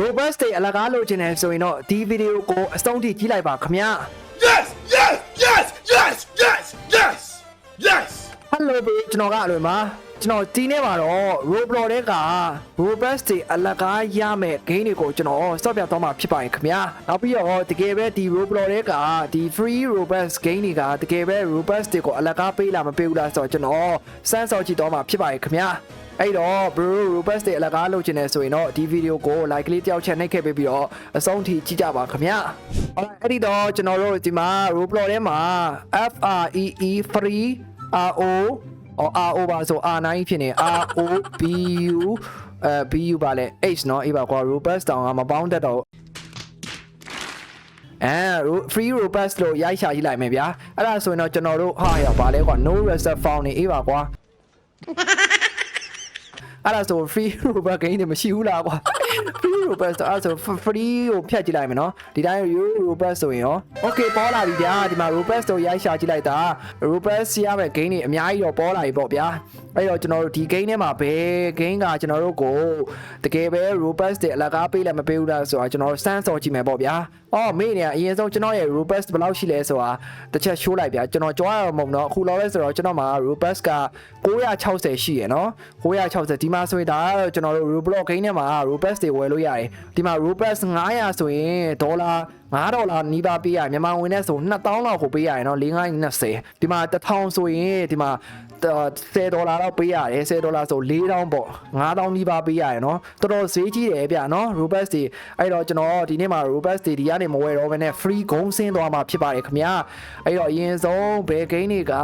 robust တွေအလကားလုပ်ချင်တယ်ဆိုရင်တော့ဒီဗီဒီယိုကိုအဆုံးထိကြည့်လိုက်ပါခင်ဗျာ Yes! Yes! Yes! Yes! Yes! Yes! Yes! Hello ဘေးကျွန်တော်ကအလွယ်မှာကျွန်တော်ဒီနေ့မှာတော့ Roblox တဲ့က robust တွေအလကားရမယ် game တွေကိုကျွန်တော်စော့ပြသွားမှာဖြစ်ပါတယ်ခင်ဗျာနောက်ပြီးတော့တကယ်ပဲဒီ Roblox တဲ့ကဒီ free robust game တွေကတကယ်ပဲ robust တွေကိုအလကားပေးလာမပေးဘူးလားဆိုတော့ကျွန်တော်စမ်းစော့ကြည့်သွားမှာဖြစ်ပါတယ်ခင်ဗျာ အဲ့တော့ bro robust တွေအလကားလုပ်ချင်တယ်ဆိုရင်တော့ဒီဗီဒီယိုကို like လေးတယောက်ချက်နှိပ်ခဲ့ပေးပြီးတော့အဆုံးထိကြည့်ကြပါခင်ဗျာဟုတ်အဲ့ဒီတော့ကျွန်တော်တို့ဒီမှာ Roblox ထဲမှာ F R E E free R O အော် R O ပါဆို R9 ဖြစ်နေ R O B U အဲ B U ပါလေ H เนาะအေးပါကွာ robust တောင်ကမပေါင်းတတ်တော့အဲ free robust လို့ရိုက်ရှာကြည့်လိုက်မယ်ဗျာအဲ့ဒါဆိုရင်တော့ကျွန်တော်တို့ဟာရပါလဲကွာ no reserve found နေအေးပါကွာ အဲ့ဒါဆို free robust game တွေမရှိဘူးလားကွာ free robust အဲ့ဒါဆို free ကိုဖြတ်ကြည့်လိုက်မယ်နော်ဒီတိုင်း robust ဆိုရင်ရော okay ပေါ်လာပြီဗျာဒီမှာ robust ကိုရိုက်ရှာကြည့်လိုက်တာ robust ရမယ့် game တွေအများကြီးတော့ပေါ်လာပြီပေါ့ဗျာအဲ့တော့ကျွန်တော်တို့ဒီ game ထဲမှာဘယ် game ကကျွန်တော်တို့ကိုတကယ်ပဲ robust တွေအလကားပေးလည်းမပေးဘူးလားဆိုတာကျွန်တော်တို့စမ်းစော်ကြည့်မယ်ပေါ့ဗျာ အော်မေ့နေအရင်ဆုံးကျွန်တော်ရဲ့ robust ဘယ်လောက်ရှိလဲဆိုတာတစ်ချက် show လိုက်ဗျာကျွန်တော်ကြွားရမှာမဟုတ်တော့အခုလောလဲဆိုတော့ကျွန်တော်မှာ robust က960ရှိရယ်နော်960ဒီမှာဆိုရင်ဒါကတော့ကျွန်တော်တို့ roblox game ထဲမှာ robust တွေဝယ်လို့ရတယ်ဒီမှာ robust 900ဆိုရင်ဒေါ်လာ9ဒေါ်လာနီးပါးပေးရမြန်မာငွေနဲ့ဆို2000လောက်ကိုပေးရတယ်နော်4920ဒီမှာ1000ဆိုရင်ဒီမှာ10ဒေါ်လာတော့ပေးရတယ်10ဒေါ်လာဆို4000ပေါ့9000နီးပါးပေးရတယ်နော်တော်တော်ဈေးကြီးတယ်ဗျာနော် robust တွေအဲ့တော့ကျွန်တော်ဒီနေ့မှာ robust တွေဒီကနေမဝယ်တော့ဘဲနဲ့ free ဂုံးဆင်းသွားမှာဖြစ်ပါတယ်ခင်ဗျာအဲ့တော့အရင်ဆုံးဘယ် game တွေက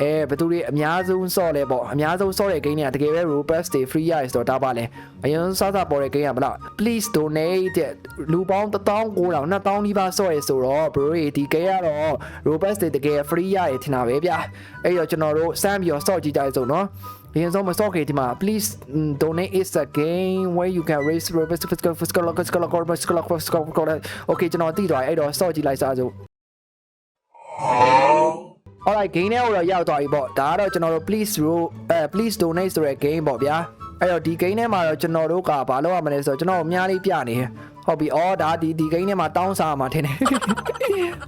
အဲဘယ်သူတွေအများဆုံးစော့လဲပေါ့အများဆုံးစော့တဲ့ game တွေကတကယ်ပဲ robust တွေ free ရတယ်ဆိုတော့ဒါပါလဲအရင်စစပေါ်တဲ့ game ကဘလား please donate တဲ့လူပေါင်း19000 2000နီးပါးစော့ရဆိုတော့ bro တွေဒီ game ကတော့ robust တွေတကယ် free ရတယ်ထင်တာပဲဗျာအဲ့တော့ကျွန်တော်တို့စမ်းပြီးတော့စော့ကြည့်ကြရစို့နော်အရင်ဆုံးမစော့ခေဒီမှာ please mm, donate is a game where you can raise robust physical physical physical physical physical physical okay ကျွန်တော်သိသွားအဲ့တော့စော့ကြည့်လိုက်စားစို့ alright game ထဲကိုတော့ရောက်သွားပြီပေါ့ဒါကတော့ကျွန်တော်တို့ please ro အဲ please donate ဆိုတဲ့ game ပေါ့ဗျာအဲ့တော့ဒီ game ထဲမှာတော့ကျွန်တော်တို့ကဘာလုပ်ရမလဲဆိုတော့ကျွန်တော်အများလေးပြနေတယ်ဟုတ်ပြီအော်ဒါဒီဒီ game ထဲမှာတောင်းစားမှာထင်တယ်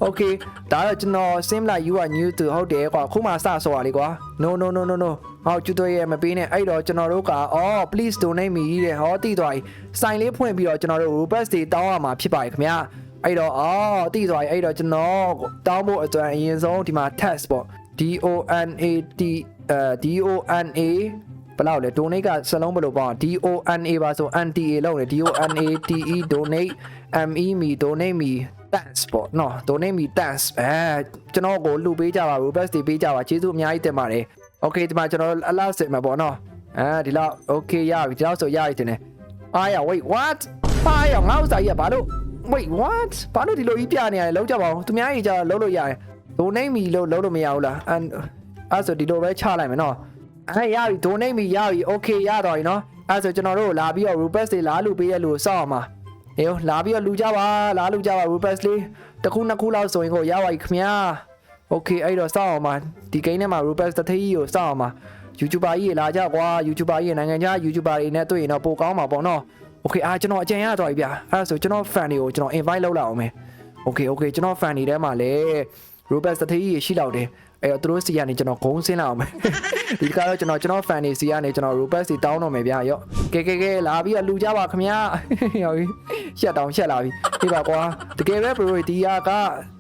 okay ဒါတော့ကျွန်တော် sim like you are new to ဟုတ်တယ်ကွာခုမှစဆိုရလေကွာ no no no no no ဟောကျွတ်ရမပေးနဲ့အဲ့တော့ကျွန်တော်တို့ကအော် please donate me တဲ့ဟောတည်သွားပြီစိုင်လေးဖွင့်ပြီးတော့ကျွန်တော်တို့ robust တွေတောင်းရမှာဖြစ်ပါတယ်ခင်ဗျာ အဲ့တော့အော်တည်သွားပြီအဲ့တော့ကျွန်တော်တောင်းဖို့အတွက်အရင်ဆုံးဒီမှာ test ပေါ့ D O N A T အဲ D O N A ဘယ်လောက်လဲ donate ကစလုံးဘယ်လိုပေါ့ D O N A ပါဆို N T A လောက်နေ D O N A T E donate M E me donate me thanks ပေါ့နော် donate me thanks အဲကျွန်တော်ကိုလှူပေးကြပါ robust တွေပေးကြပါကျေးဇူးအများကြီးတင်ပါတယ် okay ဒီမှာကျွန်တော်အလားစစ်မှာပေါ့နော်အဲဒီလောက် okay ရပြီဒီလောက်ဆိုရပြီတင်တယ်အားရ wait what အားရငါ့ဥစ္စာကြီးကဘာလို့ wait what ဘာလို့ဒီလိုကြီးပြနေရလဲလုံးကြပါဦးသူများကြီးကြလုံးလို့ရတယ် donate me လို့လုံးလို့မရဘူးလားအဲ့အဲ့ဆိုဒီလိုပဲချလိုက်မယ်နော်အဲ့ရပြီ donate me ရပြီ okay ရတော့ပြီနော်အဲ့ဆိုကျွန်တော်တို့လာပြီးတော့ robust တွေလာလူပေးရလို့စောက်အောင်ပါဟေးလာပြီးတော့လူကြပါလာလူကြပါ robust လေးတစ်ခုနှစ်ခုလောက်ဆိုရင်ကိုရပါပြီခင်ဗျာ okay အဲ့တော့စောက်အောင်ပါဒီ game ထဲမှာ robust တစ်သေးကြီးကိုစောက်အောင်ပါ YouTuber ကြီးလာကြကွာ YouTuber ကြီးနိုင်ငံခြား YouTuber တွေနဲ့တွေ့ရင်တော့ပိုကောင်းမှာပေါ့နော် Okay အာကျွန်တော်အကြံရသွားပြီဗျာအဲ့ဒါဆိုကျွန်တော် fan တွေကိုကျွန်တော် invite လုပ်လိုက်အောင်မယ် Okay okay ကျွန်တော် fan တွေထဲမှာလည်း Robert သတိကြီးရှိလောက်တယ်အဲ့တော့သူတို့စီကနေကျွန်တော်ဂုံးဆင်းလာအောင်မယ်ဒီကတော့ကျွန်တော်ကျွန်တော် fan တွေစီကနေကျွန်တော် Robert စီတောင်းတော့မယ်ဗျာရော့ကဲကဲကဲလာပြီးတော့လူကြပါခင်ဗျာရောက်ပြီရှက်တောင်ရှက်လာပြီဒီပါကွာတကယ်ပဲ bro ဒီက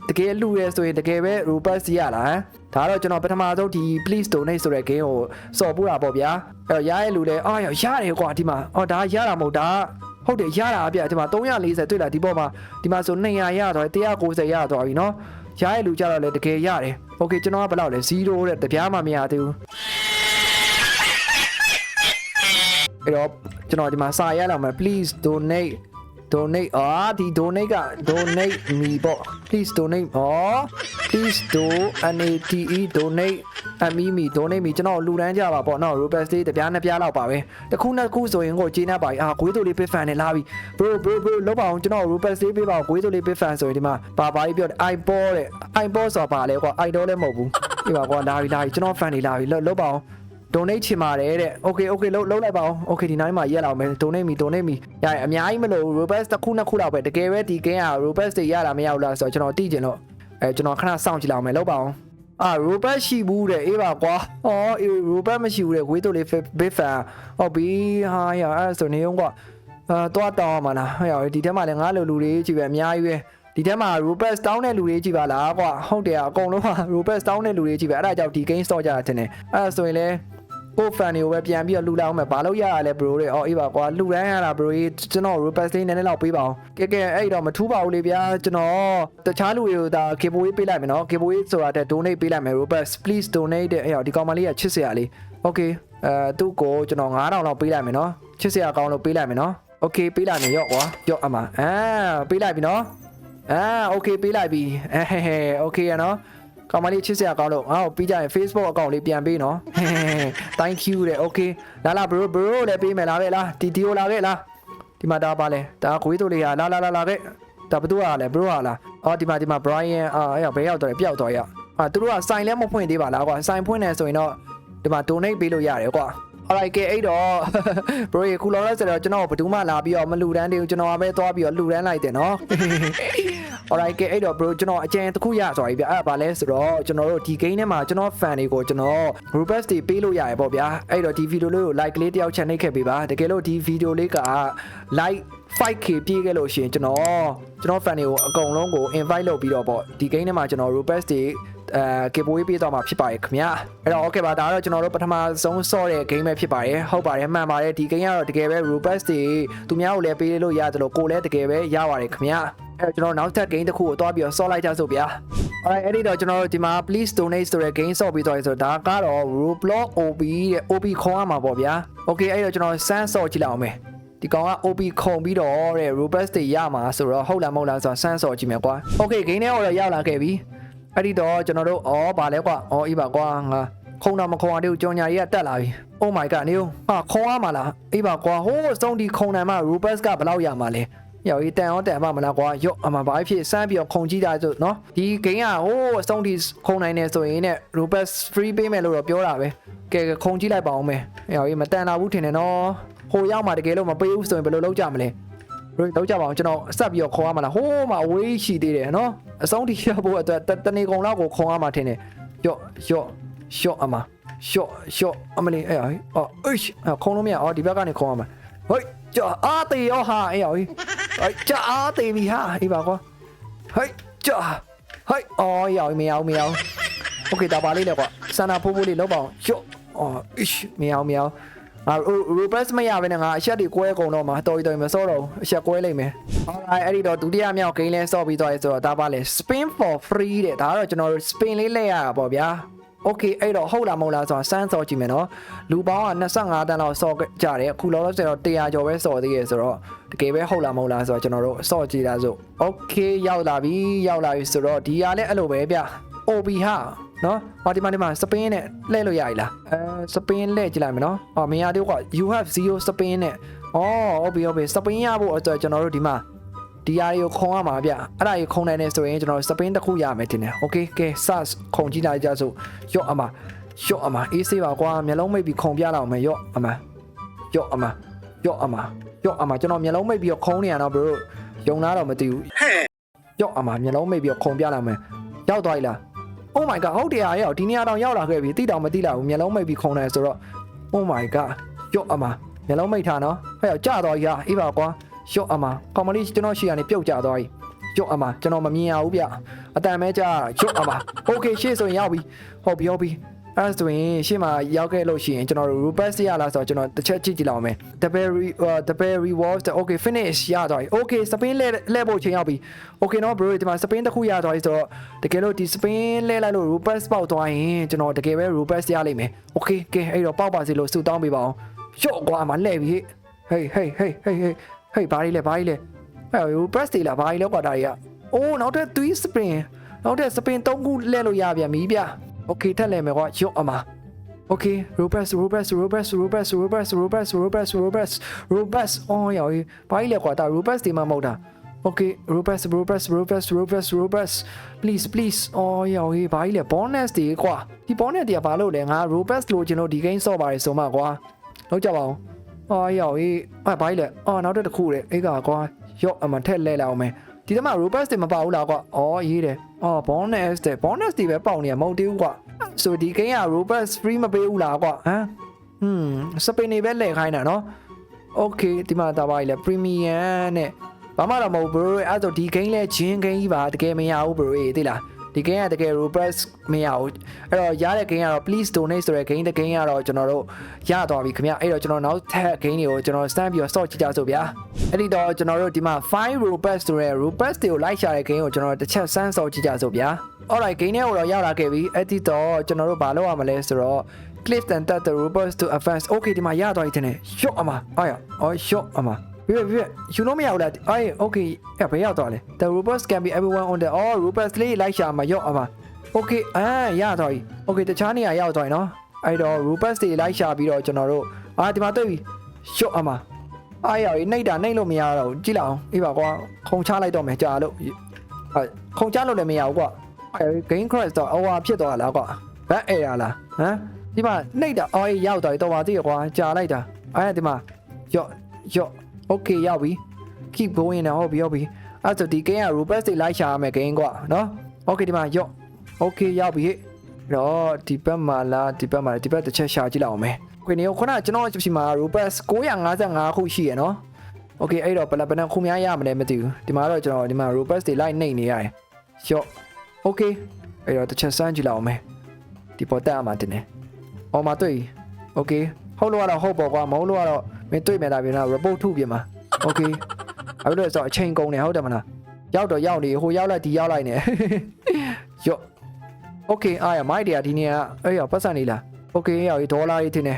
တကယ်လူရဲဆိုရင်တကယ်ပဲ Robert စီရလား ဒါတော့ကျွန်တော်ပထမဆုံးဒီ please donate ဆိုတဲ့ game ကိုစော်ပို့တာပေါ့ဗျာအဲ့တော့ရရဲ့လူလဲအာရတယ်ကွာဒီမှာအော်ဒါရတာမဟုတ်ဒါဟုတ်တယ်ရတာအပြဒီမှာ340တွေ့လာဒီပေါ်မှာဒီမှာဆို200ရသွား190ရသွားပြီနော်ရရဲ့လူကြတော့လေတကယ်ရတယ်โอเคကျွန်တော်ကဘယ်လောက်လဲ0တဲ့တပြားမှမရသေးဘူးအဲ့တော့ကျွန်တော်ဒီမှာစာရလာမယ် please donate donate အာဒီ donate က donate me ပေါ့ please donate ဩ please do n a t e donate m e me donate me ကျွန်တော်လူတန်းကြပါပေါ့နော် robust လေးတပြားနှစ်ပြားလောက်ပါပဲတစ်ခုနှစ်ခုဆိုရင်ကိုကျေးနပ်ပါပြီအာဂွေးသူလေး big fan နဲ့လာပြီ bro bro bro လောက်ပါအောင်ကျွန်တော် robust လေးပေးပါအောင်ဂွေးသူလေး big fan ဆိုရင်ဒီမှာပါပါကြီးပြောတယ် iPod တဲ့ iPod ဆိုတာပါလေကွာ idol လည်းမဟုတ်ဘူးဒီပါကွာလာပြီလာပြီကျွန်တော် fan တွေလာပြီလောက်လောက်ပါအောင် donate ချင်ပါတယ်တဲ့ okay okay လုံးလုံးလိုက်ပါအောင် okay ဒီနောက်မှာရက်လာအောင်မယ် donate မီ donate မီရရင်အများကြီးမလို့ robust တစ်ခုနှစ်ခုလောက်ပဲတကယ်ပဲဒီကင်းက robust တွေရတာမရဘူးလားဆိုတော့ကျွန်တော်သိကျင်လို့အဲကျွန်တော်ခဏစောင့်ကြည့်လောက်မယ်လောက်ပါအောင်အာ robust ရှိဘူးတဲ့အေးပါကွာ။အော်အေး robust မရှိဘူးတဲ့ဝေးတို့လေး big fan ။ဟုတ်ပြီဟာရအဲ့ဒါဆိုနေအောင်ကွာ။အာတော့တောင်းရမှာလား။ဟဲ့ရဒီထဲမှာလည်းငါလိုလူတွေကြီးပဲအများကြီးပဲ။ဒီထဲမှာ robust တောင်းတဲ့လူတွေကြီးပါလားကွာ။ဟုတ်တယ်အကုန်လုံးက robust တောင်းတဲ့လူတွေကြီးပဲ။အဲ့ဒါကြောင့်ဒီ game store ကြတာတင်တယ်။အဲ့ဒါဆိုရင်လည်း ကိုဖန်တွေကိုပဲပြန်ပြီးတော့လှူလိုက်အောင်မယ်ဘာလို့ရရလဲ bro တွေအော်အေးပါကွာလှူတိုင်းရတာ bro ကြီးကျွန်တော် robust လေးနည်းနည်းလောက်ပေးပါအောင်ကဲကဲအဲ့တော့မထူးပါဘူးလေဗျာကျွန်တော်တခြားလူတွေကိုဒါ giveaway ပေးလိုက်မယ်နော် giveaway ဆိုတာတဲ့ donate ပေးလိုက်မယ် robust please donate တဲ့အဲ့တော့ဒီကောင်မလေးကချစ်စရာလေး okay အဲသူ့ကိုကျွန်တော်9000လောက်ပေးလိုက်မယ်နော်ချစ်စရာကောင်းလို့ပေးလိုက်မယ်နော် okay ပေးလိုက်မယ်ရော့ကွာရော့အမအာပေးလိုက်ပြီနော်အာ okay ပေးလိုက်ပြီအဲဟဲဟဲ okay ရနော် ကောင်မလေးချစ်စရာကောင်းလို့ငါ့ကိုပြီးကြရင် Facebook အကောင့်လေးပြန်ပေးနော် thank you တဲ့ okay လာလာ bro bro လည်းပေးမယ်လားပဲလားဒီဒီကိုလာခဲ့လားဒီမှာဒါပါလဲဒါခွေးတို့လေးဟာလာလာလာလာခဲ့ဒါဘသူကလဲ bro ဟာလားအော်ဒီမှာဒီမှာ Brian အာအဲ့ဘယ်ရောက်တော့လဲပျောက်တော့ရအာသူတို့ကစိုင်လည်းမဖွင့်သေးပါလားကွာစိုင်ဖွင့်နေဆိုရင်တော့ဒီမှာ donate ပေးလို့ရတယ်ကွာ alright ကဲအဲ့တော့ bro ရေခုလောလဲဆိုတော့ကျွန်တော်ဘယ်သူမှလာပြီးတော့မလူတန်းသေးဘူးကျွန်တော်ကပဲသွားပြီးတော့လူတန်းလိုက်တယ်နော် alright ကဲအဲ့တော့ bro ကျွန်တော်အကြံတစ်ခုရဆိုပြီဗျအဲ့ဒါဘာလဲဆိုတော့ကျွန်တော်တို့ဒီ game ထဲမှာကျွန်တော် fan တွေကိုကျွန်တော် robust တွေပေးလို့ရတယ်ပေါ့ဗျာအဲ့တော့ဒီ video လေးကို like လေးတယောက်ချန်နှိပ်ခဲ့ပေးပါတကယ်လို့ဒီ video လေးက like 5k ပြေးခဲ့လို့ရှိရင်ကျွန်တော်ကျွန်တော် fan တွေကိုအကုန်လုံးကို invite လုပ်ပြီးတော့ပေါ့ဒီ game ထဲမှာကျွန်တော် robust တွေအဲ giveaway ပေးတော့မှာဖြစ်ပါတယ်ခင်ဗျာအဲ့တော့ okay ပါဒါကတော့ကျွန်တော်တို့ပထမဆုံးဆော့တဲ့ game ပဲဖြစ်ပါတယ်ဟုတ်ပါတယ်မှန်ပါတယ်ဒီ game ကတော့တကယ်ပဲ robust တွေသူများကိုလည်းပေးလို့ရတယ်လို့ကိုယ်လည်းတကယ်ပဲရပါတယ်ခင်ဗျာအဲ့တော့ ကျွန်တော်နောက်ထပ် game တစ်ခုကိုတွားပြီးတော့ဆော့လိုက်ကြစို့ဗျာ alright အဲ့ဒီတော့ကျွန်တော်တို့ဒီမှာ please donate ဆိုတဲ့ game ဆော့ပြီးတော့ဆိုတော့ဒါကတော့ Roblox OB တဲ့ OB ခေါ်ရမှာပေါ့ဗျာ okay အဲ့တော့ကျွန်တော်စမ်းဆော့ကြည့်လိုက်အောင်မယ်ဒီကောင်က OB ခုံပြီးတော့တဲ့ robust တွေရမှာဆိုတော့ဟုတ်လားမဟုတ်လားဆိုတော့စမ်းဆော့ကြည့်မယ်ကွာ okay game ထဲတော့ရောက်လာခဲ့ပြီအဲ့ဒီတော့ကျွန်တော်တို့ဩဗာလဲကွာဩအေးပါကွာငါခုံတော့မခုံအောင်တို့ကြောင်ညာကြီးကတက်လာပြီ oh my god နေဟာခုံရမှာလားအေးပါကွာဟိုးစုံဒီခုံနိုင်မှာ robust ကဘယ်လောက်ရမှာလဲ ရောက်ရေးတန်အောင်တန်ပါမလားကွာရော့အမှဘာဖြစ်စမ်းပြီးတော့ခုံကြည့်တာဆိုနော်ဒီဂိမ်းကဟိုးအဆုံးဒီခုံနိုင်နေဆိုရင်ね robust free ပေးမယ်လို့တော့ပြောတာပဲကဲခုံကြည့်လိုက်ပါအောင်မယ်ရောက်ရေးမတန်တာဘူးထင်တယ်နော်ဟိုရောက်မှတကယ်လို့မပေးဘူးဆိုရင်ဘယ်လိုလုပ်ကြမလဲဘယ်လောက်ကြပါအောင်ကျွန်တော်ဆက်ပြီးတော့ခေါ်ရမှာလားဟိုးမှာအဝေးရှိသေးတယ်နော်အဆုံးထိရဖို့အတွက်တတနေကုန်လောက်ကိုခေါ်ရမှာထင်တယ်ယော့ယော့ယော့အမယော့ယော့အမလေးအဲ့ဟိအော်အေးခုံလို့မရအော်ဒီဘက်ကနေခေါ်ရမှာဟိုကြာအာတေရောဟာအဲ့ဟိ အဲ့ကြာအာတေပြီဟာအေးပါကွာဟိကြာဟိအော်ရောက်မရအောင်မရအောင်โอเคဒါပါလေးလေကွာစန္ဒဖိုးဖိုးလေးလောက်ပါအောင်ယော့အော်အေးမရအောင်မရအောင် အာရူဘတ်မရဘဲနဲ့ငါအချက်တွေကွဲကုန်တော့မှာတော်တော်မစောတော့ဘူးအချက်ကွဲလိုက်မယ် alright အဲ့ဒီတော့ဒုတိယမြောက် game လဲစော့ပြီးသွားရဲဆိုတော့ဒါပါလေ spin for free တဲ့ဒါကတော့ကျွန်တော်တို့ spin လေးလဲရတာပေါ့ဗျာ okay အဲ့တော့ဟုတ်လားမဟုတ်လားဆိုတော့စမ်းစော့ကြည့်မယ်နော်လူပေါင်းက25တန်းလောက်စော့ကြတယ်အခုလောလောဆယ်တော့100ကျော်ပဲစော့သေးရဲဆိုတော့တကယ်ပဲဟုတ်လားမဟုတ်လားဆိုတော့ကျွန်တော်တို့စော့ကြည့်တာဆို okay ရောက်လာပြီရောက်လာပြီဆိုတော့ဒီဟာလည်းအဲ့လိုပဲဗျ OB ဟာနော်ဟောဒီမှာဒီမှာစပင်းနဲ့လှည့်လို့ရည်လားအဲစပင်းလှည့်ကြည့်လိုက်မယ်နော်ဟောမရသေးဘူးကွာ you have 0စပင်းနဲ့အော်ဟုတ်ပြီဟုတ်ပြီစပင်းရဖို့အတွက်ကျွန်တော်တို့ဒီမှာ ဒီဟာတွေကိုခုံရမှာဗျအဲ့ဒါကြီးခုံနိုင်နေဆိုရင်ကျွန်တော်စပင်းတစ်ခုရမယ်တင်တယ်โอเคကဲစခုံကြည့်လိုက်ကြစို့ရော့အမရော့အမအေးစေးပါကွာမျက်လုံးမိတ်ပြီးခုံပြလောက်မယ်ရော့အမရော့အမရော့အမရော့အမကျွန်တော်မျက်လုံးမိတ်ပြီးတော့ခုံနေရတော့ဘရိုယုံသားတော့မသိဘူးရော့အမမျက်လုံးမိတ်ပြီးတော့ခုံပြလောက်မယ်ရောက်သွားပြီလား Oh my god ဟုတ်တယ်အားရောက်ဒီနေရာတော့ရောက်လာခဲ့ပြီတိတောင်မတိလာဘူးမျက်လုံးမိတ်ပြီးခုံတယ်ဆိုတော့ Oh my god ရော့အမမျက်လုံးမိတ်ထားနော်ဟဲ့ရောက်ကြတော့ကြီးဟာအေးပါကွာ ရော့အမကောင်မလေးကျွန်တော်ရှေ့ကနေပြုတ်ကြသွားပြီရော့အမကျွန်တော်မမြင်ရဘူးဗျအတန်မဲကြရော့အမ Okay ရှေ့ဆိုရင်ရောက်ပြီဟုတ်ပြီဟုတ်ပြီအဲဆိုရင်ရှေ့မှာရောက်ခဲ့လို့ရှိရင်ကျွန်တော်တို့ robust ရလာဆိုတော့ကျွန်တော်တစ်ချက်ကြည့်ကြည့်လောက်မယ် the berry uh, the berry rewards okay finish ရသွားပြီ okay spin လဲလဲဖို့ချိန်ရောက်ပြီ okay နော် bro ဒီမှာ spin တစ်ခုရသွားပြီဆိုတော့တကယ်လို့ဒီ spin လဲလိုက်လို့ robust ပေါက်သွားရင်ကျွန်တော်တကယ်ပဲ robust ရလိမ့်မယ် okay ကဲအဲ့တော့ပေါက်ပါစေလို့ဆုတောင်းပေးပါအောင်ရော့ကွာမလဲပြီ hey hey hey hey hey hey ဘာကြီးလဲဘာကြီးလဲဟဲ့ robust တွေလားဘာကြီးလဲကွာဒါတွေကအိုးနောက်ထပ်3 spin နောက်ထပ် spin 3ခုလဲလို့ရပြန်ပြီဗျ okay ထက်လဲမယ်ကွာရော့အမ Okay, robust, robust, robust, robust, robust, robust, robust, robust, robust. အော်ရောဘာကြီးလဲကွာဒါ robust ဒီမှာမဟုတ်တာ Okay robust robust robust robust robust please please အော်ရောဟေးဘာကြီးလဲ bonus တွေကွာဒီ bonus တွေကဘာလို့လဲငါ robust လို့ကျွန်တော်ဒီ game ဆော့ပါတယ်ဆိုမှကွာလောက်ကြပါအောင် အော်ရောဟေးအဲ့ဘာကြီးလဲအော်နောက်တစ်ခုလေအေးကကွာရော့အမထက်လဲလာအောင်မယ်ဒီတမ robust တွေမပါဘူးလားကွာအော်ရေးတယ်အော် bonus တွေ bonus တွေပဲပေါက်နေရမဟုတ်သေးဘူးကွာဆိုဒီ game က robust free မပေးဘူးလားကွာဟမ်ဟွန်းစပိန်နေပဲလဲခိုင်းတာနော် Okay ဒီမှာတာပါလေ premium နဲ့ဘာမှတော့မဟုတ် bro အဲ့တော့ဒီ game လဲဂျင်း game ကြီးပါတကယ်မရဘူး bro အေးသိလား ဒီ game ကတကယ် robust မရဘူးအဲ့တော့ရတဲ့ game ကတော့ please donate ဆိုတဲ့ game တဲ့ game ကတော့ကျွန်တော်တို့ရသွားပြီခင်ဗျအဲ့တော့ကျွန်တော်နောက်ထပ် game တွေကိုကျွန်တော် stand ပြီးတော့ sort ကြည့်ကြစို့ဗျာအဲ့ဒီတော့ကျွန်တော်တို့ဒီမှာ5 robust ဆိုတဲ့ robust တွေကိုလိုက်ရှာတဲ့ game ကိုကျွန်တော်တစ်ချက် stand sort ကြည့်ကြစို့ဗျာ alright game တွေကိုတော့ရောက်လာခဲ့ပြီအဲ့ဒီတော့ကျွန်တော်တို့ဘာလုပ်ရမလဲဆိုတော့ cliff and that the robust to advance okay ဒီမှာရသွားပြီတဲ့ရှော့အမအားရအော်ရှော့အမ ပြပြပြယူလို့မရဘူးလားအေး okay အဲ့ဘယ်ရောက်သွားလဲ the robust can be everyone on the all robust လေးလိုက်ရှာမှာရော့အမ okay အာရသွားပြီ okay တခြားနေရာရောက်သွားပြီနော်အဲ့တော့ robust တွေလိုက်ရှာပြီးတော့ကျွန်တော်တို့အာဒီမှာတွေ့ပြီရှော့အမအားရနှိပ်တာနှိပ်လို့မရတော့ဘူးကြည့်လိုက်အောင်အေးပါကွာခုံချလိုက်တော့မယ်ကြာလို့အဲခုံချလို့လည်းမရဘူးကွာအဲ game crash တော့အဝါဖြစ်သွားလားကွာဘက်အေရလားဟမ်ဒီမှာနှိပ်တာအော်ရောက်သွားပြီတော့ပါသေးရကွာကြာလိုက်တာအဲ့ဒီမှာ ယော့ယော့ okay ရောက်ပြီ keep going နဲ့ဟုတ်ပြီဟုတ်ပြီအဲ့ဆိုဒီ game က robust တွေလိုက်ရှာရမယ် game ကွာနော် okay ဒီမှာယော့ okay ရောက်ပြီတော့ဒီဘက်မှာလားဒီဘက်မှာလားဒီဘက်တစ်ချက်ရှာကြည့်လိုက်အောင်မယ်ခွေနေခုနကကျွန်တော်ချင်မှာ robust 955ခုရှိရနော် okay အဲ့တော့ဘယ်လောက်ဘယ်နှခုများရမလဲမသိဘူးဒီမှာတော့ကျွန်တော်ဒီမှာ robust တွေလိုက်နှိပ်နေရတယ်ယော့ okay အဲ့တော့တစ်ချက်စမ်းကြည့်လိုက်အောင်မယ်ဒီပေါ်တက်အမှတင်နေ။အော်မတွေ့။ Okay ဟုတ်လို့ကတော့ဟုတ်ပေါ့ကွာမဟုတ်လို့ကတော့မ င်းတွေ့မယ်ဒါပြင်တော့ report ထုတ်ပြင်မှာ okay အဲ့လိုဆိုအချိန်ကုန်နေဟုတ်တယ်မလားရောက်တော့ရောက်နေဟိုရောက်လိုက်ဒီရောက်လိုက်နေရော့ okay အားရမိုက်တရားဒီနေ့ကအဲ့ရပတ်စံနေလား okay ရရေးဒေါ်လာတွေတင်နေ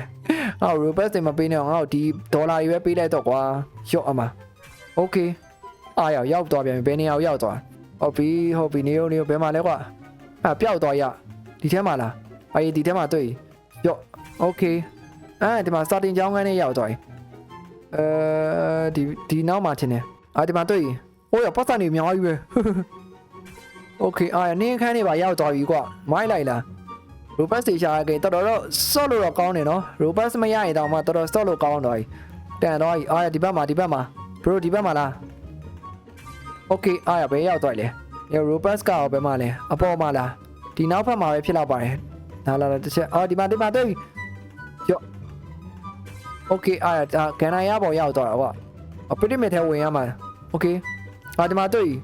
ဟော robust တွေမပေးနဲ့ငါ့ကိုဒီဒေါ်လာတွေပဲပေးလိုက်တော့ကွာရော့အမ okay အားရရောက်သွားပြန်ဘယ်နေရာရောက်သွားဟုတ်ပြီဟုတ်ပြီနေရောနေရောဘယ်မှာလဲကွာအပျောက်သွားရဒီထဲမှာလားအေးဒီထဲမှာတွေ့ရော့ okay အဲဒီမှာ starting ကျောင်းခန်းနဲ့ရောက်သွားပြီ အဲဒီဒီနောက်မှာချင်းနေအာဒီမှာတွေ့ရင်ဟိုရပတ်စံနေအများကြီးပဲโอเคအာနင်းခန်းနေပါရောက်သွားပြီကွာမိုင်းလိုက်လား robust တွေရှာရခဲ့တော်တော်တော့ sort လို့တော့ကောင်းတယ်နော် robust မရရင်တော့မှတော်တော် sort လို့ကောင်းတော့ပြီတန်တော့ပြီအာဒီဘက်မှာဒီဘက်မှာ bro ဒီဘက်မှာလားโอเคအာရဘယ်ရောက်သွားလဲည robust ကရောဘယ်မှာလဲအပေါ်မှာလားဒီနောက်ဘက်မှာပဲဖြစ်တော့ပါတယ်လာလာလာတစ်ချက်အော်ဒီမှာဒီမှာတွေ့ပြီယော့ โอเคအားဒါကန်နာရပေါ်ရောက်တော့ကွာအပရိမီထဲဝင်ရမှာโอเคအာဒီမှာတွေ့ပြီ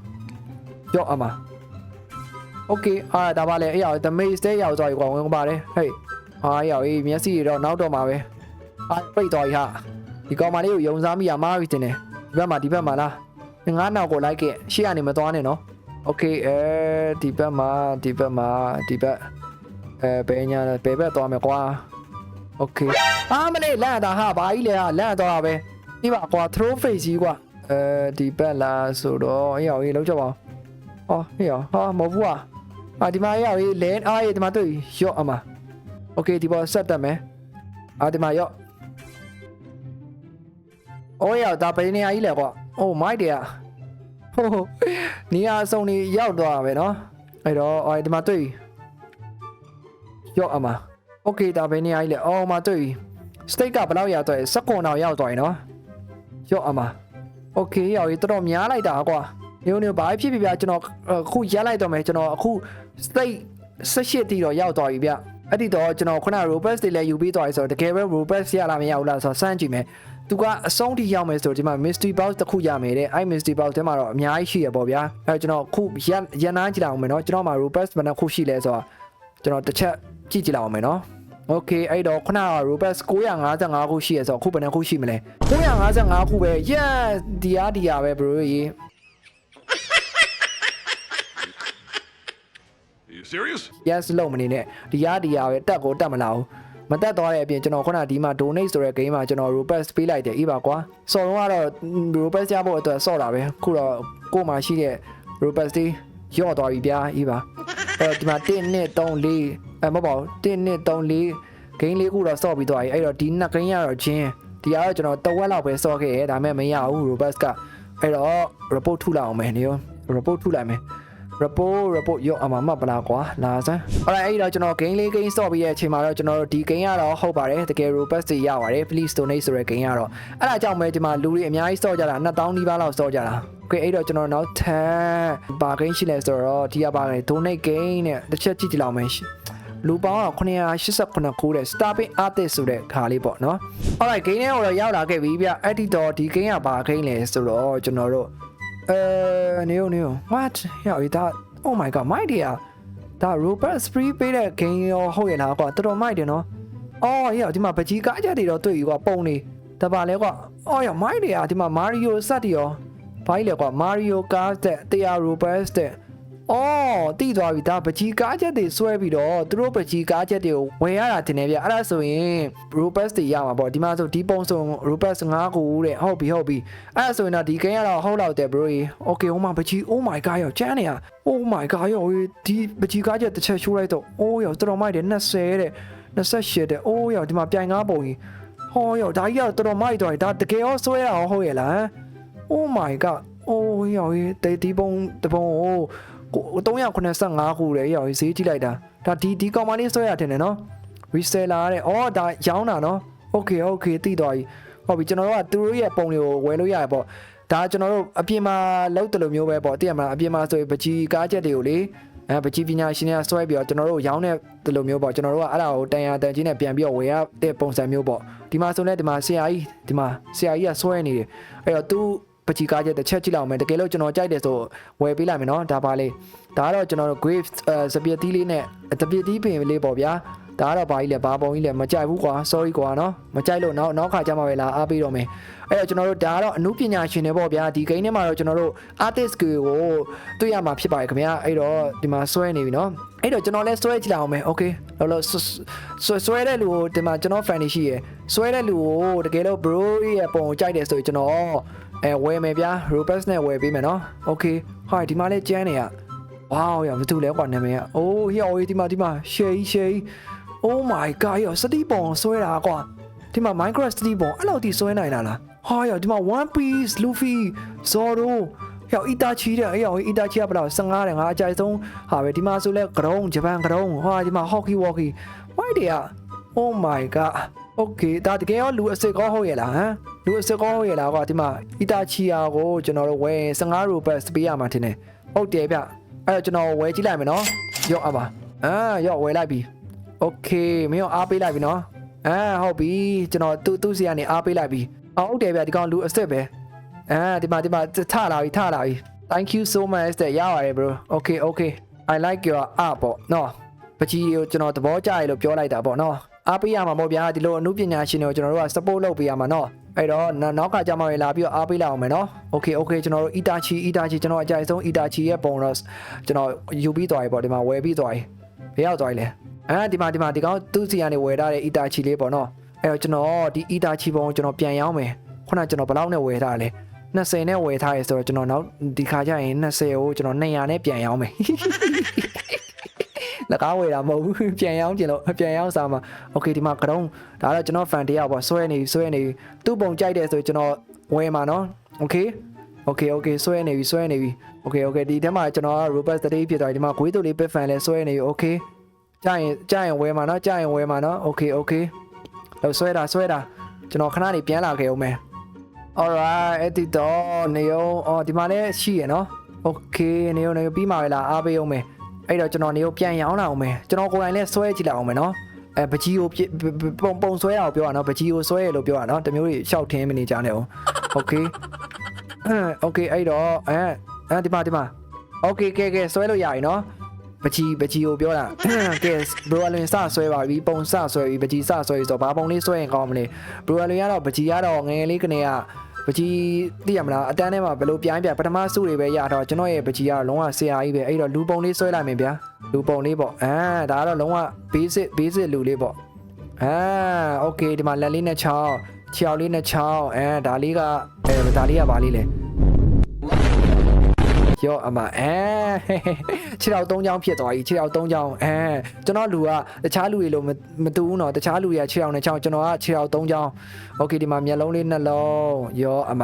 ယော့အမโอเคအားဒါပါလေအဲ့ရောက် the maze တဲ့ရောက်သွားပြီကွာဝင်ပါတယ်ဟေးအားရောက်အေးမျက်စိရတော့နောက်တော့မှာပဲအာပိတ်သွားပြီဟာဒီကောင်မလေးကိုယုံစားမိရမားပြီတင်တယ်ဒီဘက်မှာဒီဘက်မှာလားငါးနောက်ကိုလိုက်ခဲ့ရှေ့ကနေမသွားနဲ့နော်โอเคအဲဒီဘက်မှာဒီဘက်မှာဒီဘက် အဲဘယ်ညာလဲဘယ်ဘက်သွားမယ်ကွာ โอเคအာမလေးလန့်တာဟာဘာကြီးလဲဟာလန့်တော့တာပဲဒီပါကွာ throw face ကြီးကွာအဲဒီဘက်လာဆိုတော့အေးအောင်ကြီးလောက်ကြပါဦးဟောအေးအောင်ဟာမဟုတ်ဘူးอ่ะအာဒီမှာအေးအောင်ကြီးလဲအားရေးဒီမှာတွေ့ရော့အမโอเคဒီပေါ်ဆက်တက်မယ်အာဒီမှာရော့အိုးရောက်ဒါပဲနေရာကြီးလဲကွာအိုးမိုက်တယ်อ่ะဟိုးနေရာအစုံနေရောက်သွားတာပဲเนาะအဲ့တော့အော်ဒီမှာတွေ့ ရော့အမ โอเคဒါပဲနေရာကြီးလေအော်မတွေ့ပြီစတိတ်ကဘယ်လောက်ရောက်တော့လဲ19နောက်ရောက်သွားရင်နော်ရော့အမโอเคရောက်ပြီတော်တော်များလိုက်တာကွာညို့ညို့ဘာဖြစ်ဖြစ်ဗျာကျွန်တော်အခုရလိုက်တော့မယ်ကျွန်တော်အခုစတိတ်18တီတော့ရောက်သွားပြီဗျအဲ့ဒီတော့ကျွန်တော်ခုန robust တွေလည်းယူပြီးသွားပြီဆိုတော့တကယ်ပဲ robust ရလာမရဘူးလားဆိုတော့စမ်းကြည့်မယ်သူကအဆုံးထိရောက်မယ်ဆိုတော့ဒီမှာ mystery box တစ်ခုရမယ်တဲ့အဲ့ mystery box ထဲမှာတော့အများကြီးရှိရပေါ့ဗျာအဲ့တော့ကျွန်တော်အခုရရနာကြည့်လိုက်အောင်မယ်နော်ကျွန်တော်မှာ robust ဘယ်နှခုရှိလဲဆိုတော့ကျွန်တော်တစ်ချက် ကြည့်ကြည့်လိုက်အောင်မယ်နော် โอเคအဲ့တော့ခုနက Robust 955ခုရှိရဆိုတော့ခုဘယ်နှခုရှိမလဲ955ခုပဲ yes ဒီအားဒီအားပဲ bro ရေ Are you serious? yes လုံးမနေနဲ့ဒီအားဒီအားပဲတက်ကိုတက်မလာဘူးမတက်သွားတဲ့အပြင်ကျွန်တော်ခုနဒီမှာ donate ဆိုတဲ့ game မှာကျွန်တော် Robust ပေးလိုက်တယ်အေးပါကွာစော်တော့ကတော့ Robust ရဖို့အတွက်စော့တာပဲခုတော့ကို့မှာရှိတဲ့ Robust တွေရော့သွားပြီဗျာအေးပါအဲ့တော့ဒီမှာ1 2 3 4 အဲမဟုတ်ပါဘူး1 2 3 4ဂိမ်းလေးခုတော့စော့ပြီးသွားပြီအဲ့တော့ဒီနှစ်ဂိမ်းရတော့ချင်းဒီကတော့ကျွန်တော်တဝက်လောက်ပဲစော့ခဲ့ရဒါပေမဲ့မရဘူး robust ကအဲ့တော့ report ထုလိုက်အောင်မယ်နေရော report ထုလိုက်မယ် report report ရောအမမပလာကွာလာစမ်း alright အဲ့တော့ကျွန်တော် game လေး game ဆော့ပြီးရဲ့အချိန်မှာတော့ကျွန်တော်တို့ဒီ game ကတော့ဟုတ်ပါတယ်တကယ် robust တွေရပါတယ် please donate ဆိုတဲ့ game ကတော့အဲ့ဒါကြောင့်ပဲဒီမှာလူတွေအများကြီးဆော့ကြတာ2000နီးပါးလောက်ဆော့ကြတာ okay အဲ့တော့ကျွန်တော်နောက်ထပ်ဘာ game ရှိလဲဆိုတော့ဒီကပါလေ donate game နဲ့တစ်ချက်ကြည့်ကြည့်လောက်မယ် လူပေါင်း989ခုတဲ့ Starpin Artist ဆိုတဲ့ခါလေးပေါ့နော် Alright game နဲ့တော့ရောက်လာခဲ့ပြီဗျအဲ့ဒီတော့ဒီ game ကဘာ game လဲဆိုတော့ကျွန်တော်တို့အဲနေဦးနေဦး what ရောက်ပြီဒါ oh my god my dear ဒါ Robert Spree ပေးတဲ့ game ရောဟုတ်ရလားကွာတော်တော်မိုက်တယ်နော်အော်ဟေ့ဒီမှာပကြီးကားကြတွေတော့တွေ့ပြီကွာပုံနေတပါလဲကွာအော်ရမိုက်တယ်ဟာဒီမှာ Mario စက်တရောဘာကြီးလဲကွာ Mario Kart တဲ့ Tera Robert တဲ့ အော်တိသွားပြီဒါပကြီးကားချက်တွေဆွဲပြီးတော့သူတို့ပကြီးကားချက်တွေကိုဝယ်ရတာတင်နေဗျအဲ့ဒါဆိုရင် robot တွေရမှာပေါ့ဒီမှာဆိုဒီပုံဆို robot 5ခုတဲ့ဟုတ်ပြီဟုတ်ပြီအဲ့ဒါဆိုရင်တော့ဒီ game ကတော့ဟုတ်တော့တယ် bro okay ဟိုမှာပကြီး oh my god ရောက်ကျန်းနေရ oh my god ရောက်ဒီပကြီးကားချက်တစ်ချက်ရှိုးလိုက်တော့ oh ရောက်တော်တော်မိုက်တယ်20တဲ့28တဲ့ oh ရောက်ဒီမှာပြိုင်ငါပုံကြီးဟောရောက်ဒါကြီးကတော့တော်တော်မိုက်တော့ဒါတကယ်ရောဆွဲရအောင်ဟုတ်ရဲ့လား oh my god oh ရောက်ဒီဒီပုံတပုံဟို 385ခုလေရောက်ဈေးကြည့်လိုက်တာဒါဒီဒီကောင်မလေးဆွဲရတယ်နော် reseller တဲ့အော်ဒါရောင်းတာနော် okay okay သိတော့ပြီဟုတ်ပြီကျွန်တော်တို့ကသူတို့ရဲ့ပုံတွေကိုဝယ်လို့ရတယ်ပေါ့ဒါကျွန်တော်တို့အပြင်မှာလောက်တယ်လို့မျိုးပဲပေါ့သိရမလားအပြင်မှာဆိုရင်ပကြီးကားချက်တွေကိုလေအဲပကြီးပညာရှင်တွေကဆွဲပြီးတော့ကျွန်တော်တို့ရောင်းတဲ့တယ်လို့မျိုးပေါ့ကျွန်တော်တို့ကအဲ့ဒါကိုတန်ရာတန်ကြီးနဲ့ပြန်ပြီးတော့ဝယ်ရတဲ့ပုံစံမျိုးပေါ့ဒီမှာဆိုလဲဒီမှာဆရာကြီးဒီမှာဆရာကြီးကဆွဲနေတယ်အဲ့တော့သူ ပကြီးကားချက်တစ်ချက်ကြည့်လောက်မယ်တကယ်လို့ကျွန်တော်ကြိုက်တယ်ဆိုဝယ်ပေးလိုက်မယ်နော်ဒါပါလေဒါကတော့ကျွန်တော်တို့ grave စပီတီးလေးနဲ့တပီတီးပင်လေးပေါ့ဗျာဒါကတော့ဘာကြီးလဲဘာပုံကြီးလဲမကြိုက်ဘူးကွာ sorry ကွာနော်မကြိုက်လို့နောက်နောက်ခါကျမှပဲလာအားပေးတော့မယ်အဲ့တော့ကျွန်တော်တို့ဒါကတော့အမှုပညာရှင်တွေပေါ့ဗျာဒီ game ထဲမှာတော့ကျွန်တော်တို့ artist ကိုတွေ့ရမှာဖြစ်ပါတယ်ခင်ဗျာအဲ့တော့ဒီမှာဆွဲနေပြီနော်အဲ့တော့ကျွန်တော်လည်းဆွဲကြည့်လိုက်အောင်မယ် okay လောလောဆွဲဆွဲတဲ့လူကိုဒီမှာကျွန်တော် fan တွေရှိရယ်ဆွဲတဲ့လူကိုတကယ်လို့ bro ရဲ့ပုံကိုကြိုက်တယ်ဆိုရင်ကျွန်တော် အဲဝယ်မယ်ဗျာ robust နဲ့ဝယ်ပေးမယ်နော် okay ဟာဒီမှာလည်းကျန်းနေရ wow ရမတူလဲကွာနာမည်ကအိုးဟေ့အော်ဒီမှာဒီမှာ share share oh my god ရောစတိပုံဆွဲတာကွာဒီမှာ minecraft စတိပုံအဲ့လောက်ထိဆွဲနိုင်လားလားဟာရောဒီမှာ one piece luffy zoro ရောအီတာချီတဲ့အဲ့ရောအီတာချီကဘယ်လောက်15တဲ့ငါအကြိုက်ဆုံးဟာပဲဒီမှာဆိုလဲဂရုံဂျပန်ဂရုံဟာဒီမှာ hockey walkie why တဲ့ oh my god okay ဒါတကယ်ရောလူအစ်စ်ကောဟုတ်ရဲ့လားဟမ်လူအစ်စ်ကောဟုတ်ရဲ့လားကွာဒီမှာအီတာချီယာကိုကျွန်တော်တို့ဝယ်15 rupees ပေးရမှာထင်တယ်ဟုတ်တယ်ဗျအဲ့တော့ကျွန်တော်ဝယ်ကြည့်လိုက်မယ်နော်ရော့အပါအာရော့ဝယ်လိုက်ပြီ โอเคမင်းရောအားပေးလိုက်ပြီနော်အာဟုတ်ပြီကျွန်တော်သူ့သူ့စီကနေအားပေးလိုက်ပြီအော်ဟုတ်တယ်ဗျဒီကောင်လူအစ်စ်ပဲအာဒီမှာဒီမှာထလာပြီထလာပြီ thank you so much တဲ့ရပါတယ် bro okay okay i like your art ပေါ့နော်ပကြီးကိုကျွန်တော်သဘောကျရလို့ပြောလိုက်တာပေါ့နော် အားပေးရမှာပေါ့ဗျာဒီလိုအမှုပညာရှင်တွေကိုကျွန်တော်တို့က support လုပ်ပေးရမှာနော်အဲ့တော့နောက်ကကြမှာလာပြီးတော့အားပေးလိုက်အောင်မယ်နော် okay okay ကျွန်တော်တို့ itachi itachi ကျွန်တော်အကြိုက်ဆုံး itachi ရဲ့ပုံတော့ကျွန်တော်ယူပြီးသွားပြီပေါ့ဒီမှာဝယ်ပြီးသွားပြီဘယ်ရောက်သွားပြီလဲအဲဒီမှာဒီမှာဒီကောင်သူ့စီကနေဝယ်ထားတဲ့အီတာချီလေးပေါ့နော်အဲ့တော့ကျွန်တော်ဒီအီတာချီပုံကိုကျွန်တော်ပြန်ရောင်းမယ်ခုနကကျွန်တော်ဘယ်လောက်နဲ့ဝယ်ထားလဲ20နဲ့ဝယ်ထားရဲဆိုတော့ကျွန်တော်နောက်ဒီခါကျရင်20ကိုကျွန်တော်200နဲ့ပြန်ရောင်းမယ် လကားဝယ်တာမဟုတ်ဘူးပြန်ရောင်းကျင်လို့ပြန်ရောင်းစားမှာโอเคဒီမှာကတုံးဒါတော့ကျွန်တော် fan တယောက်ပေါ့ဆွဲနေပြီဆွဲနေပြီသူ့ပုံကြိုက်တယ်ဆိုကျွန်တော်ဝယ်မှာနော်โอเคโอเคโอเคဆွဲနေပြီဆွဲနေပြီโอเคโอเคဒီထဲမှာကျွန်တော်က robot တတိဖြစ်သွားပြီဒီမှာဂွေးတူလေး pet fan လဲဆွဲနေပြီโอเค ကြာရင်ကြာရင်ဝယ်မှာနော်ကြာရင်ဝယ်မှာနော်โอเคโอเคလောက်ဆွဲတာဆွဲတာကျွန်တော်ခဏနေပြန်လာခဲ့အောင်မယ် alright အဲ့ဒီတော့နေအောင်အော်ဒီမှာလည်းရှိရနော်โอเคနေအောင်နေပြီးမှာပဲလားအားပေးအောင်မယ် အဲ့တော့ကျွန်တော်နေအောင်ပြန်ရောင်းလာအောင်မယ်ကျွန်တော်ကိုယ်တိုင်လည်းဆွဲကြည့်လိုက်အောင်မယ်နော်အဲပကြီးကိုပြပုံပုံဆွဲတာကိုပြောရနော်ပကြီးကိုဆွဲရလို့ပြောရနော်တမျိုးတွေရှောက်ထင်းမနေကြနဲ့အောင်โอเคโอเคအဲ့တော့အဲအဲဒီမှာဒီမှာโอเคကဲကဲဆွဲလို့ရပြီနော် ပချီပချီကိုပြောတာ ကဲဘရိုအလွင်စဆွဲပါပြီပုံစဆွဲပြီပချီစဆွဲပြီဆိုတော့ဘာပုံလေးဆွဲရင်ကောင်းမလဲဘရိုအလွင်ကတော့ပချီကတော့ငယ်ငယ်လေးကနေက ပကြီးသိရမလားအတန်းထဲမှာဘယ်လိုပြိုင်းပြပထမစုတွေပဲရတော့ကျွန်တော်ရဲ့ပကြီးကလုံးဝဆရာကြီးပဲအဲ့တော့လူပုံလေးဆွဲလိုက်မယ်ဗျာလူပုံလေးပေါ့အာဒါကတော့လုံးဝ basic basic လူလေးပေါ့အာ okay ဒီမှာလက်လေးနဲ့6 6လေးနဲ့6အဲဒါလေးကအဲဒါလေးကဘာလေးလဲ ရောအမအဲခြေထောက်၃ချောင်းဖြစ်သွားပြီခြေထောက်၃ချောင်းအဲကျွန်တော်လူကတခြားလူတွေလိုမတူဘူးနော်တခြားလူတွေကခြေထောက်နဲ့ချောင်းကျွန်တော်ကခြေထောက်၃ချောင်းโอเคဒီမှာမျက်လုံးလေးနှလုံးရောအမ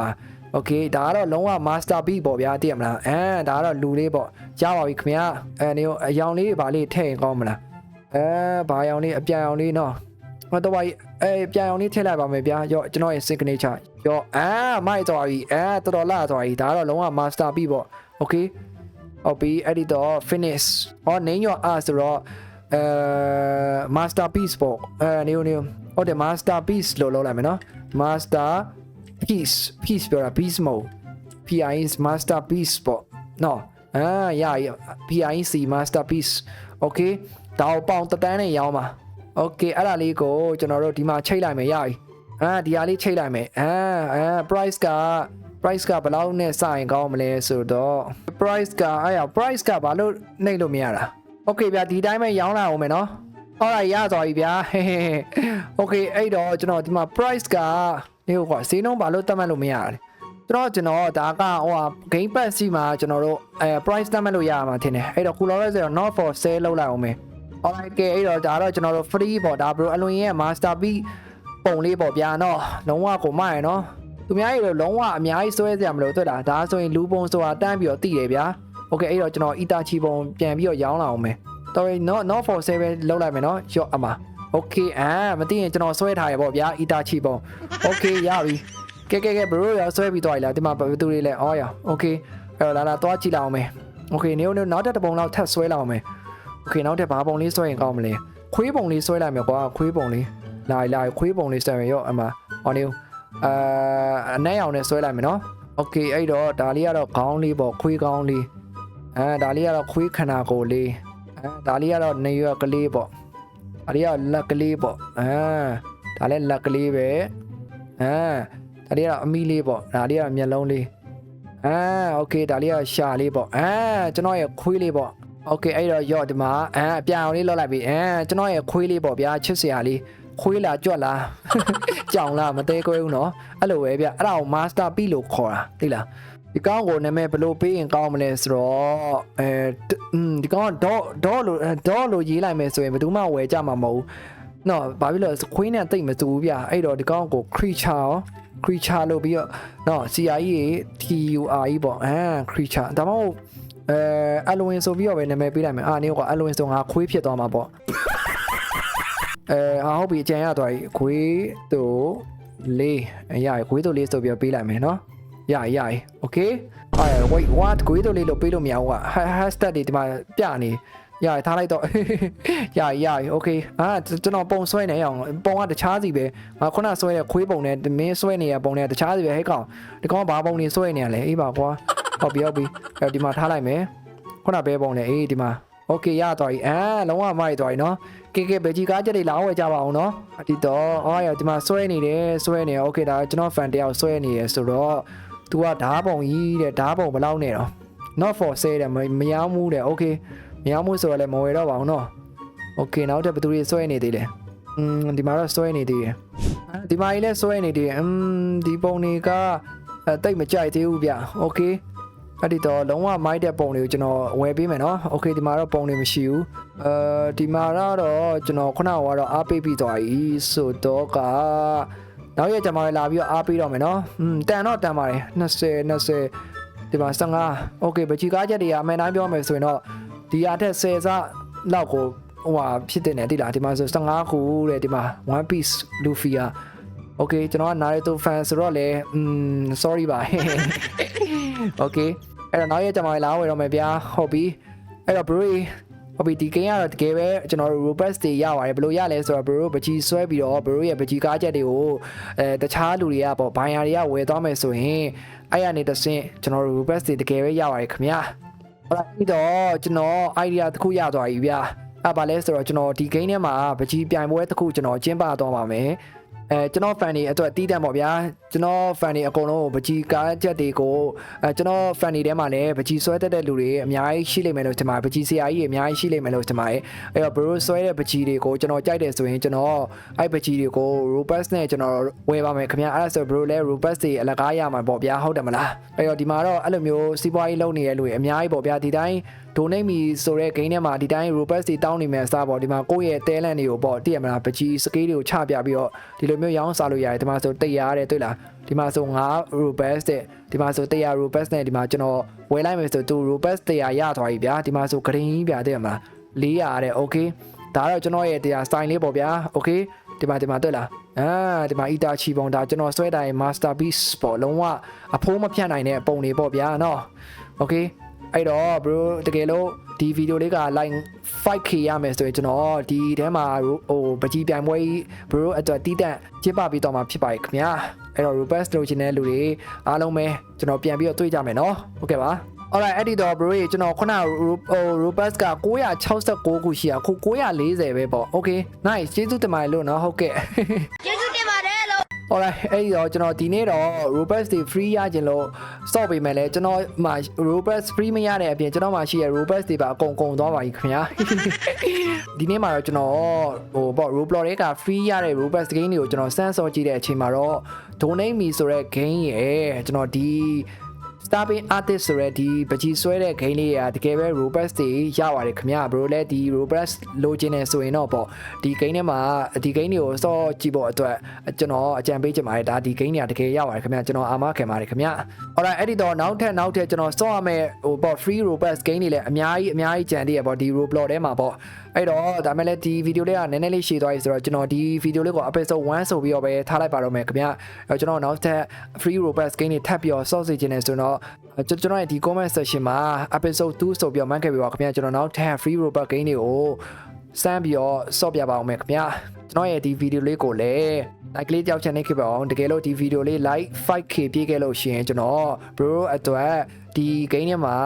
โอเคဒါကတော့လုံးဝ master beat ပေါ့ဗျာသိရမလားအဲဒါကတော့လူလေးပေါ့ရပါပြီခင်ဗျာအဲနေအယောင်လေးဗာလေးထည့်ရင်ကောင်းမလားအဲဘာအယောင်လေးအပြန်အယောင်လေးနော်ဟောတော့ဘာအဲပြန်အယောင်လေးထည့်လိုက်ပါမယ်ဗျာရော့ကျွန်တော်ရဲ့ signature ရော့အာမိုက်သွားပြီအဲတော်တော်လာသွားပြီဒါကတော့လုံးဝ master beat ပေါ့ okay အော်ပြီးအဲ့ဒီတော့ finish အော် name your art ဆိုတော့အဲ masterpiece ပေါ့အဲနေနေဟုတ်တယ် masterpiece လို့လောက်လိုက်မယ်နော် master piece piece ပြောတာ piece mode PI's masterpiece ပေါ့နော်အာရရ PIC masterpiece okay ဒါပေါင်တတန်းနဲ့ရောင်းပါ okay အဲ့ဒါလေးကိုကျွန်တော်တို့ဒီမှာချိတ်လိုက်မယ်ရပြီအာဒီဟာလေးချိတ်လိုက်မယ်အာအာ price က price ကဘယ်လောက်နဲ့စရင်ကောင်းမလဲဆိုတော့ price ကအဲ့ရ price ကဘာလို့နှိပ်လို့မရတာ okay ဗျာဒီတိုင်းပဲရောင်းလာအောင်မယ်နော်ဟုတ်လားရသွားပြီဗျာဟေဟေဟေ okay အဲ့တော့ကျွန်တော်ဒီမှာ price ကနေကွာဈေးနှုန်းဘာလို့တတ်မှတ်လို့မရတာလဲကျွန်တော်ကျွန်တော်ဒါကဟိုဟာ game pass စီမှာကျွန်တော်တို့အဲ price တတ်မှတ်လို့ရမှာထင်တယ်အဲ့တော့ခုလောလောဆယ်တော့ not for sale လောက်လိုက်အောင်မယ် alright ကဲအဲ့တော့ဒါတော့ကျွန်တော်တို့ free ပေါ့ဒါ bro အလွန်ရဲ့ master P ပုံလေးပေါ့ဗျာနော်လုံးဝကိုမရနော် သူများရေတော့လုံးဝအများကြီးစွဲစရာမလိုတွေ့တာဒါဆိုရင်လူပုံဆိုတာတန်းပြီးတော့တည်တယ်ဗျာ okay အဲ့တော့ကျွန်တော် itachi ပုံပြန်ပြီးတော့ရောင်းလာအောင်မယ်တော်ရင် not not for sale ပဲလောက်လိုက်မယ်နော်ရော့အမ okay အာမသိရင်ကျွန်တော်ဆွဲထားရပေါ့ဗျာ itachi ပုံ okay ရပြီကဲကဲကဲ bro ရောဆွဲပြီးသွားပြီလားဒီမှာဘယ်သူတွေလဲအော်ရ okay အဲ့တော့လာလာသွားကြည့်လောက်အောင်မယ် okay နေနေနောက်တစ်ပုံလောက်ထပ်ဆွဲလောက်အောင်မယ် okay နောက်တစ်ဘာပုံလေးဆွဲရင်ကောင်းမလဲခွေးပုံလေးဆွဲလိုက်မယ်ကွာခွေးပုံလေးလာလာခွေးပုံလေးဆွဲမယ်ရော့အမအော်နေ အာအနဲ့အောင်နဲ့ဆွဲလိုက်မယ်နော် okay အဲ့တော့ဒါလေးကတော့ခေါင်းလေးပေါ့ခွေးခေါင်းလေးအဲဒါလေးကတော့ခွေးခန္ဓာကိုယ်လေးအဲဒါလေးကတော့နေရွက်ကလေးပေါ့ဒါလေးကလက်ကလေးပေါ့အဲဒါလည်းလက်ကလေးပဲအဲဒါလေးကတော့အမီလေးပေါ့ဒါလေးကတော့မျက်လုံးလေးအဲโอเคဒါလေးကရှာလေးပေါ့အဲကျွန်တော်ရဲ့ခွေးလေးပေါ့โอเคအဲ့တော့ရော့ဒီမှာအဲအပြောင်လေးလောက်လိုက်ပြီအဲကျွန်တော်ရဲ့ခွေးလေးပေါ့ဗျာချစ်စရာလေး ခွေးလာကြွက်လာကြောင်လာမသေးခွဲဘူးနော်အဲ့လိုပဲဗျအဲ့ဒါကို master P လို့ခေါ်တာသိလားဒီကောင်ကိုနာမည်ဘယ်လိုပေးရင်ကောင်းမလဲဆိုတော့အဲဒီကောင်ကတော့ဒေါ်လို့ဒေါ်လို့ရေးလိုက်မယ်ဆိုရင်ဘယ်သူမှဝယ်ကြမှာမဟုတ်ဘူးနော်ဘာဖြစ်လို့ခွေးနဲ့တိတ်မတူဘူးဗျအဲ့တော့ဒီကောင်ကို creature ရော creature လို့ပြီးတော့နော် CRE TUR ပေါ့အဲ creature ဒါမှမဟုတ်အဲအလွင်ဆိုပြီးတော့ပဲနာမည်ပေးလိုက်မယ်အာနေကအလွင်ဆိုငါခွေးဖြစ်သွားမှာပေါ့ အဲဟာဟုတ်ပြီအကျန်ရသွားပြီခွေးတူလေးအဲရရခွေးတူလေးဆိုပြီးတော့ပေးလိုက်မယ်နော်ရရရ okay အဲ wait what ခွေးတူလေးလို့ပေးလို့မရဘူးက hashtag တွေဒီမှာပြနေရရထားလိုက်တော့ရရရ okay အာကျွန်တော်ပုံဆွဲနေရအောင်ပုံကတခြားစီပဲငါခုနဆွဲတဲ့ခွေးပုံနဲ့မင်းဆွဲနေရပုံနဲ့တခြားစီပဲဟဲ့ကောင်ဒီကောင်ကဘာပုံနေဆွဲနေရလဲအေးပါကွာဟုတ်ပြီဟုတ်ပြီအဲဒီမှာထားလိုက်မယ်ခုနဘဲပုံနဲ့အေးဒီမှာ okay ရသွားပြီအာလုံးဝမိုက်သွားပြီနော် ကဲကဲဗေဂျီကားချက်တွေလာဝယ်ကြပါအောင်နော်အတီတော့အော်ရဒီမှာဆွဲနေတယ်ဆွဲနေโอเคဒါကျွန်တော် fan တယောက်ဆွဲနေရဆိုတော့ तू ကဓားပုံကြီးတဲ့ဓားပုံဘယ်လောက်နေတော့ not for sale တဲ့မမရောင်းဘူးတဲ့ okay မရောင်းဘူးဆိုတော့လည်းမဝယ်တော့ပါဘူးနော် okay နောက်ထပ်ဘယ်သူတွေဆွဲနေသေးလဲอืมဒီမှာတော့ဆွဲနေသေးတယ်အဲဒီမှာကြီးလည်းဆွဲနေသေးတယ်อืมဒီပုံတွေကအဲတိတ်မကြိုက်သေးဘူးဗျ okay အဲ့ဒီတော့လုံးဝမိုက်တဲ့ပုံတွေကိုကျွန်တော်ဝယ်ပေးမယ်နော်။ Okay ဒီမှာတော့ပုံတွေမရှိဘူး။အဲဒီမှာတော့ကျွန်တော်ခုနကတော့အားပေးပြီးသွားပြီဆိုတော့ကနောက်ရက်ကျမှလာပြီးတော့အားပေးတော့မယ်နော်။อืมတန်တော့တန်ပါတယ်20 20ဒီမှာ15 Okay ပချီကားချက်တွေကအမှန်တိုင်းပြောမယ်ဆိုရင်တော့ဒီအားထက်10စလောက်ကိုဟိုဟာဖြစ်တဲ့နေတိလားဒီမှာဆို15ခုတဲ့ဒီမှာ1 piece Luffy อ่ะ Okay ကျွန်တော်က Naruto fan ဆိုတော့လေอืม sorry ပါ Okay အဲ့တော့နောက်ရက်ကျမှလာဝယ်တော့မယ်ဗျာဟုတ်ပြီအဲ့တော့ bro ဟုတ်ပြီဒီ game ကတော့တကယ်ပဲကျွန်တော်တို့ robust တွေရပါတယ်ဘယ်လိုရလဲဆိုတော့ bro ပကြီးဆွဲပြီးတော့ bro ရဲ့ပကြီးကားချက်တွေကိုအဲတခြားလူတွေကပေါ့ဘိုင်ယာတွေကဝယ်သွားမယ်ဆိုရင်အဲ့ရနေတဆင့်ကျွန်တော်တို့ robust တွေတကယ်ပဲရပါတယ်ခင်ဗျာဟုတ်လားပြီးတော့ကျွန်တော် idea တစ်ခုရသွားပြီဗျာအဲ့ပါလဲဆိုတော့ကျွန်တော်ဒီ game ထဲမှာပကြီးပြိုင်ပွဲတစ်ခုကျွန်တော်ကျင်းပသွားပါမယ် အဲကျွန်တော် fan တွေအတွက်တီးတန့်ပေါ့ဗျာကျွန်တော် fan တွေအကုန်လုံးကိုပကြီးကားချက်တွေကိုအဲကျွန်တော် fan တွေထဲမှာလည်းပကြီးဆွဲတတ်တဲ့လူတွေအများကြီးရှိလိမ့်မယ်လို့ထင်ပါတယ်ပကြီးဆရာကြီးတွေအများကြီးရှိလိမ့်မယ်လို့ထင်ပါတယ်အဲ့တော့ bro ဆွဲတဲ့ပကြီးတွေကိုကျွန်တော်ကြိုက်တယ်ဆိုရင်ကျွန်တော်အဲ့ပကြီးတွေကို robust နဲ့ကျွန်တော်ဝယ်ပါမယ်ခင်ဗျာအဲ့ဒါဆို bro လည်း robust တွေအလကားရမှာပေါ့ဗျာဟုတ်တယ်မလားအဲ့တော့ဒီမှာတော့အဲ့လိုမျိုးစီးပွားရေးလုပ်နေတဲ့လူတွေအများကြီးပေါ့ဗျာဒီတိုင်းဒ donate me ဆိုတဲ့ game ထဲမှာဒီတိုင်း robust တွေတောင်းနေမယ်အစားပေါ့ဒီမှာကိုယ့်ရဲ့ talent တွေကိုပေါ့တည့်ရမလားပကြီး scale တွေကိုချပြပြီးတော့ဒီလိုမျိုးရောင်းစားလို့ရတယ်ဒီမှာဆို100တဲ့တွေ့လားဒီမှာဆို9 robust တဲ့ဒီမှာဆို100 robust နဲ့ဒီမှာကျွန်တော်ဝယ်လိုက်မယ်ဆိုသူ robust 100ရသွားပြီဗျာဒီမှာဆို green ကြီးဗျာတည့်ရမလား400တဲ့ okay ဒါတော့ကျွန်တော်ရဲ့တရား style လေးပေါ့ဗျာ okay ဒီမှာဒီမှာတွေ့လားအာဒီမှာ ita ချီပုံဒါကျွန်တော်ဆွဲတိုင်း masterpiece ပေါ့လုံးဝအဖိုးမဖြတ်နိုင်တဲ့ပုံတွေပေါ့ဗျာနော် okay အဲ့တော့ bro တကယ်လို့ဒီဗီဒီယိုလေးက like 5k ရမယ်ဆိုရင်ကျွန်တော်ဒီထဲမှာဟိုပကြီးပြိုင်ပွဲကြီး bro အတွက်တီးတန့်ကျင်းပပြီးတော့မှာဖြစ်ပါ යි ခင်ဗျာအဲ့တော့ robust လုပ်ချင်တဲ့လူတွေအားလုံးပဲကျွန်တော်ပြန်ပြီးတော့တွေ့ကြမယ်နော်ဟုတ်ကဲ့ပါ alright အဲ့ဒီတော့ bro ရေကျွန်တော်ခုနကဟို robust က969ခုရှိရခု940ပဲပေါ့ okay nice ကျေးဇူးတင်ပါတယ်လို့နော်ဟုတ်ကဲ့ကျေးဇူးတင်ပါတယ်လို့ alright အဲ့ဒီတော့ကျွန်တော်ဒီနေ့တော့ robust တွေ free ရခြင်းလို့စော့ပေးမယ်လေကျွန်တော်မှာ robust free မရတဲ့အပြင်ကျွန်တော်မှာရှိရ robust တွေပါအကုန်ကုန်သွားပါပြီခင်ဗျာဒီနေ့မှာတော့ကျွန်တော်ဟိုပေါ့ roblox တွေက free ရတဲ့ robust game တွေကိုကျွန်တော်စမ်းစောကြည့်တဲ့အချိန်မှာတော့ donate me ဆိုတဲ့ game ရယ်ကျွန်တော်ဒီ Starping Artist ဆိုတဲ့ဒီပကြီးဆွဲတဲ့ game လေးကတကယ်ပဲ robust တွေရပါတယ်ခင်ဗျာ bro လည်းဒီ robust လိုချင်နေဆိုရင်တော့ပေါ့ဒီ game ထဲမှာဒီ game တွေကိုစောကြည့်ဖို့အတွက်ကျွန်တော်အကြံပေးချင်ပါတယ်ဒါဒီ game တွေကတကယ်ရပါတယ်ခင်ဗျာကျွန်တော်အာမခံပါတယ်ခင်ဗျာ alright အဲ့ဒီတော့နောက်ထပ်နောက်ထပ်ကျွန်တော်စောရမယ့်ဟိုပေါ့ free robust game တွေလည်းအများကြီးအများကြီးကြံသေးရပေါ့ဒီ roblox ထဲမှာပေါ့အဲ့တော့ဒါမဲ့လည်းဒီဗီဒီယိုလေးကနည်းနည်းလေးရှည်သွားပြီဆိုတော့ကျွန်တော်ဒီဗီဒီယိုလေးကို episode 1ဆိုပြီးတော့ပဲထားလိုက်ပါတော့မယ်ခင်ဗျာအဲ့တော့ကျွန်တော်နောက်ထပ် free robust game တွေထပ်ပြီးတော့စောစေချင်နေဆိုတော့ကျွန်တော်ရဲ့ဒီ comment section မှာ episode 2ဆိုပြီးတော့မှတ်ခဲ့ပြီးပါခင်ဗျာကျွန်တော်နောက်ထပ် free robust game တွေကိုစမ်းပြီးတော့စော့ပြပါအောင်မယ်ခင်ဗျာကျွန်တော်ရဲ့ဒီဗီဒီယိုလေးကိုလည်း like လေးကြောက်ချင်နေခဲ့ပါအောင်တကယ်လို့ဒီဗီဒီယိုလေး like 5k ပြည့်ခဲ့လို့ရှိရင်ကျွန်တော် bro အတွက်ဒီ game ထဲမှာ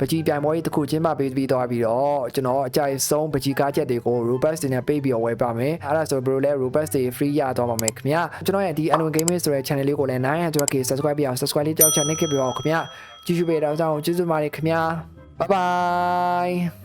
ပကြီးပြိုင်ပွဲကြီးတစ်ခုချင်းမပေးပြီးတော့ပြီးတော့ကျွန်တော်အကြိုက်ဆုံးပကြီးကားချက်တွေကို robust တွေနဲ့ပေးပြီးတော့ဝယ်ပါမယ်အဲ့ဒါဆို bro လည်း robust တွေ free ရတော့ပါမယ်ခင်ဗျာကျွန်တော်ရဲ့ဒီ Unwin Gaming ဆိုတဲ့ channel လေးကိုလည်း 900k subscribe ပြအောင် subscribe လေးကြောက်ချင်နေခဲ့ပြီးတော့ခင်ဗျာကြည့်ရှုပေးတော့ကြောင်းကျေးဇူးပါတယ်ခင်ဗျာ bye bye